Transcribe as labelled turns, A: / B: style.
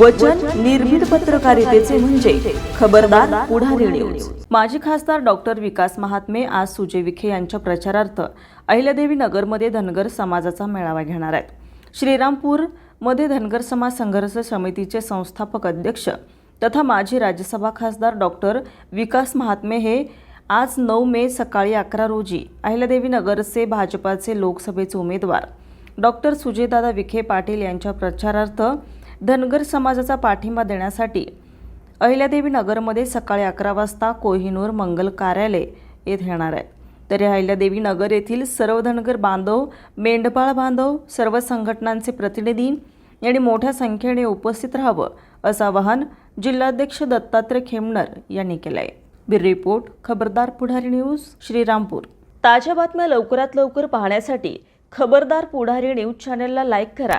A: वचन निर्भीड पत्रकारितेचे म्हणजे खबरदार पुढारी न्यूज माजी खासदार डॉक्टर विकास महात्मे आज सुजय विखे यांच्या प्रचारार्थ अहिल्यादेवी नगरमध्ये धनगर समाजाचा मेळावा घेणार आहेत. श्रीरामपूरमध्ये धनगर समाज संघर्ष समितीचे संस्थापक अध्यक्ष तथा माजी राज्यसभा खासदार डॉक्टर विकास महात्मे हे आज नऊ मे सकाळी अकरा रोजी अहिल्यादेवी नगरचे भाजपाचे लोकसभेचे उमेदवार. डॉक्टर सुजयदादा विखे पाटील यांच्या प्रचारार्थ धनगर समाजाचा पाठिंबा देण्यासाठी अहिल्यादेवी नगरमध्ये सकाळी अकरा वाजता कोहिनूर मंगल कार्यालय येथे येणार आहे तरी अहिल्यादेवी नगर येथील सर्व धनगर बांधव मेंढपाळ बांधव सर्व संघटनांचे प्रतिनिधी यांनी मोठ्या संख्येने उपस्थित राहावं असं आवाहन जिल्हाध्यक्ष दत्तात्रय खेमनर यांनी केलं आहे बिर रिपोर्ट खबरदार पुढारी न्यूज श्रीरामपूर. ताज्या बातम्या लवकरात लवकर पाहण्यासाठी खबरदार पुढारी न्यूज चॅनलला लाईक करा.